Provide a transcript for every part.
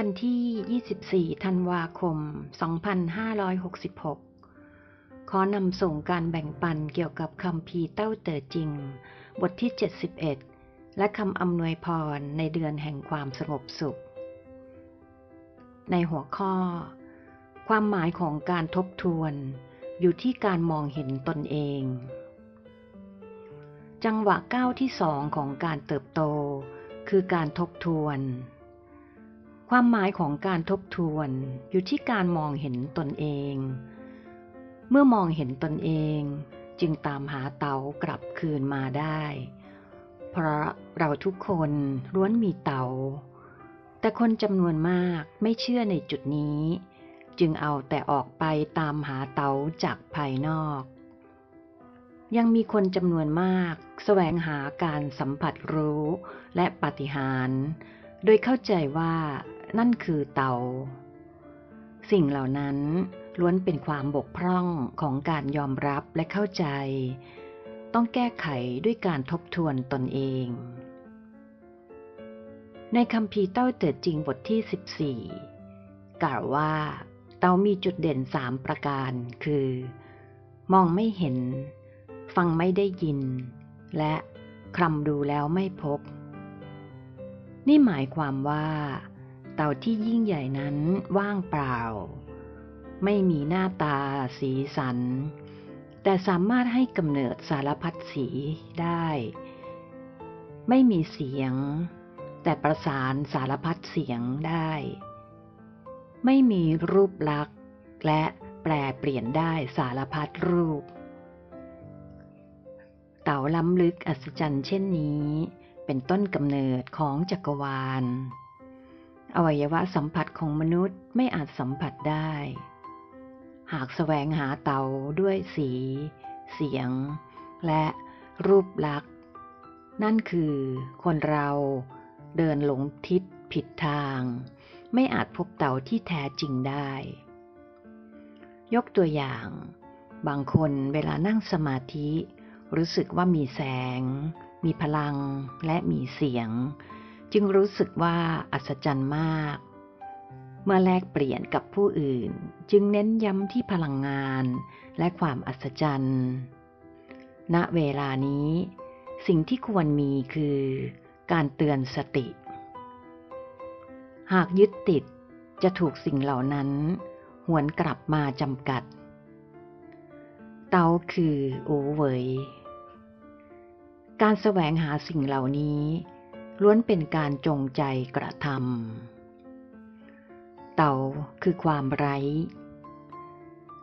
วันที่ 24 ธันวาคม 2566 ขอนำส่งการแบ่งปันเกี่ยวกับคำพีเต้าเต๋อจริง บทที่ 71 และคำอำนวยพรในเดือนแห่งความสงบสุข ในหัวข้อ ความหมายของการทบทวนอยู่ที่การมองเห็นตนเอง จังหวะก้าวที่สองของการเติบโต คือการทบทวน ความหมายของการทบทวนอยู่ที่การมองเห็นตนเอง เมื่อมองเห็นตนเอง จึงตามหาเต๋ากลับคืนมาได้ เพราะเราทุกคนล้วนมีเต๋าแต่คนจำนวนมากไม่เชื่อในจุดนี้ จึงเอาแต่ออกไปตามหาเต๋าจากภายนอก ยังมีคนจำนวนมากแสวงหาการสัมผัสรู้และปฏิหารโดยเข้าใจว่า นั่นคือเตา สิ่งเหล่านั้นล้วนเป็นความบกพร่องของการยอมรับและเข้าใจ ต้องแก้ไขด้วยการทบทวนตนเอง ในคำพีเต้าเติดจริงบทที่ 14 กล่าวว่า เตามีจุดเด่นสามประการคือ มองไม่เห็น ฟังไม่ได้ยิน และคลำดูแล้วไม่พบ นี่หมายความว่า เต่าที่ยิ่งใหญ่นั้นว่างเปล่า ไม่มีหน้าตา สีสัน แต่สามารถให้กำเนิดสารพัดสีได้ ไม่มีเสียง แต่ประสานสารพัดเสียงได้ ไม่มีรูปลักษณ์ และแปลเปลี่ยนได้สารพัดรูป เต่าล้ำลึกอัศจรรย์เช่นนี้ เป็นต้นกำเนิดของจักรวาล อวัยวะสัมผัสของมนุษย์ไม่อาจสัมผัสได้ หากแสวงหาเตาด้วยสี เสียง และรูปลักษณ์ นั่นคือคนเราเดินหลงทิศผิดทาง ไม่อาจพบเต่าที่แท้จริงได้ ยกตัวอย่าง บางคนเวลานั่งสมาธิ รู้สึกว่ามีแสง มีพลังและมีเสียง จึงรู้สึกว่าอัศจรรย์มาก เมื่อแลกเปลี่ยนกับผู้อื่น จึงเน้นย้ำที่พลังงานและความอัศจรรย์ ณ เวลานี้ สิ่งที่ควรมีคือการเตือนสติ หากยึดติดจะถูกสิ่งเหล่านั้น หวนกลับมาจำกัด เตาคือโอเวยการแสวงหาสิ่งเหล่านี้ ล้วนเป็นการจงใจกระทำเตาคือความไร้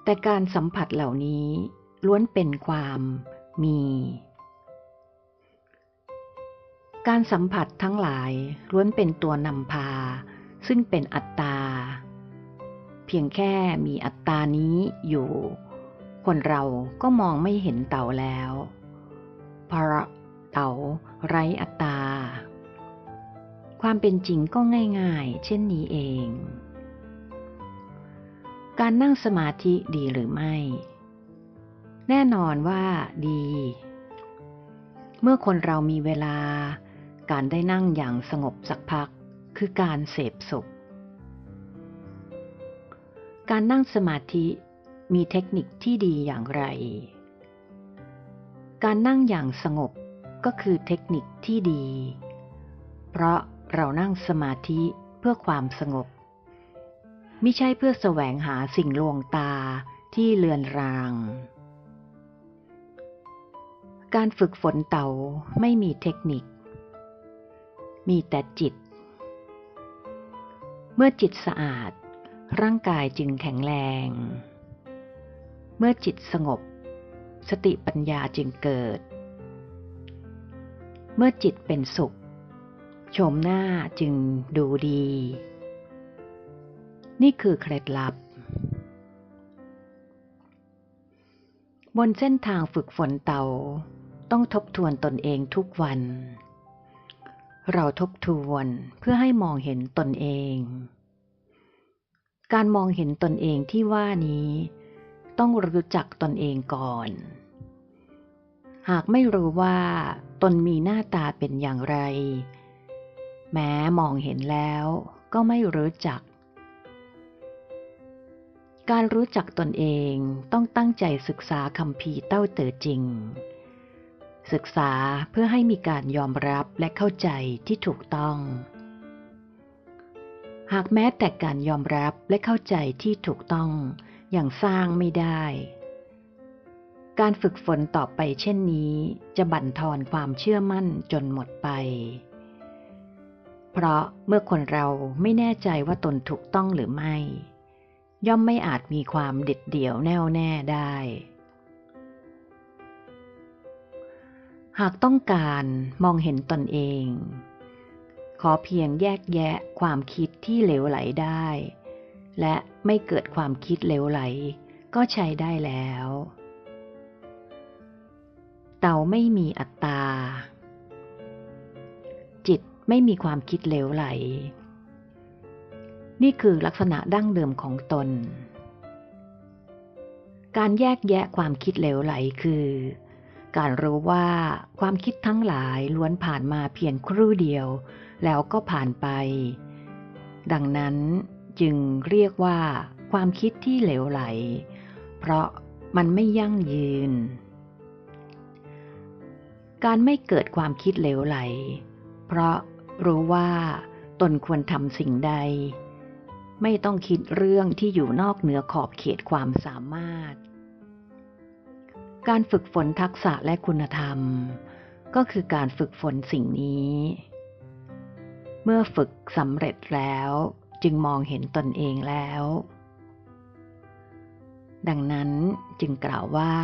แต่การสัมผัสเหล่านี้ล้วนเป็นความมี การสัมผัสทั้งหลายล้วนเป็นตัวนำพา ซึ่งเป็นอัตตา เพียงแค่มีอัตตานี้อยู่ คนเราก็มองไม่เห็นเต่าแล้ว เพราะเต่าไร้อัตตา ความเป็นจริงก็ง่ายๆ เช่นนี้เอง การนั่งสมาธิดีหรือไม่ แน่นอนว่าดี เมื่อคนเรามีเวลา การได้นั่งอย่างสงบสักพัก คือการเสพสุข การนั่งสมาธิมีเทคนิคที่ดีอย่างไร การนั่งอย่างสงบก็คือเทคนิคที่ดี เพราะ เรานั่งสมาธิเพื่อความสงบไม่ใช่เพื่อแสวงหาสิ่งลวงตาที่เลือนราง การฝึกฝนเต่าไม่มีเทคนิค มีแต่จิต เมื่อจิตสะอาด ร่างกายจึงแข็งแรง เมื่อจิตสงบ สติปัญญาจึงเกิด เมื่อจิตเป็นสุข โฉมหน้าจึงดูดี นี่คือเคล็ดลับ บนเส้นทางฝึกฝนเตาต้องทบทวนตนเองทุกวัน เราทบทวนเพื่อให้มองเห็นตนเอง การมองเห็นตนเองที่ว่านี้ ต้องรู้จักตนเองก่อน หากไม่รู้ว่าตนมีหน้าตาเป็นอย่างไร แม้มองเห็นแล้วก็ไม่รู้จัก การรู้จักตนเองต้องตั้งใจศึกษาคำพีเต้าเต๋อจริง ศึกษาเพื่อให้มีการยอมรับและเข้าใจที่ถูกต้อง หากแม้แต่การยอมรับและเข้าใจที่ถูกต้องอย่างสร้างไม่ได้ การฝึกฝนต่อไปเช่นนี้จะบั่นทอนความเชื่อมั่นจนหมดไป เพราะเมื่อคนเราไม่แน่ใจว่าตนถูกต้องหรือไม่ ย่อมไม่อาจมีความเด็ดเดี่ยวแน่วแน่ได้ หากต้องการมองเห็นตนเอง ขอเพียงแยกแยะความคิดที่เหลวไหลได้ และไม่เกิดความคิดเหลวไหล ก็ใช้ได้แล้ว เต่าไม่มีอัตตา ไม่มีความคิดเหลวไหล นี่คือลักษณะดั้งเดิมของตน การแยกแยะความคิดเหลวไหลคือ การรู้ว่าความคิดทั้งหลายล้วนผ่านมาเพียงครู่เดียว แล้วก็ผ่านไป ดังนั้นจึงเรียกว่าความคิดที่เหลวไหล เพราะมันไม่ยั่งยืน การไม่เกิดความคิดเหลวไหล เพราะ รู้ว่าตนควรทำสิ่งใด ไม่ต้องคิดเรื่องที่อยู่นอกเหนือขอบเขตความสามารถ การฝึกฝนทักษะและคุณธรรม ก็คือการฝึกฝนสิ่งนี้ เมื่อฝึกสำเร็จแล้วจึงมองเห็นตนเองแล้ว ดังนั้นจึงกล่าวว่า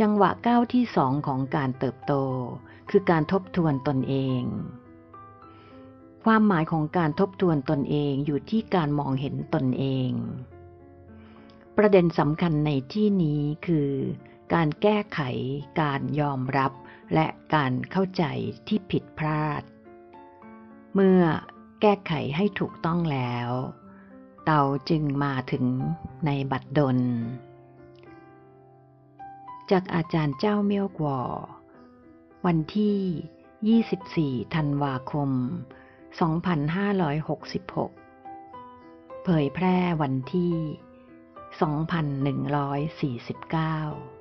จังหวะก้าวที่สองของการเติบโตคือการทบทวนตนเอง ความหมายของการทบทวนตนเองอยู่ที่การมองเห็นตนเอง ประเด็นสำคัญในที่นี้คือ การแก้ไข การยอมรับ และการเข้าใจที่ผิดพลาด เมื่อแก้ไขให้ถูกต้องแล้ว เตาจึงมาถึงในบัดดล จากอาจารย์เจ้าเมียวกวอวันที่ 24 ธันวาคม 2566 เผยแพร่วันที่ 2149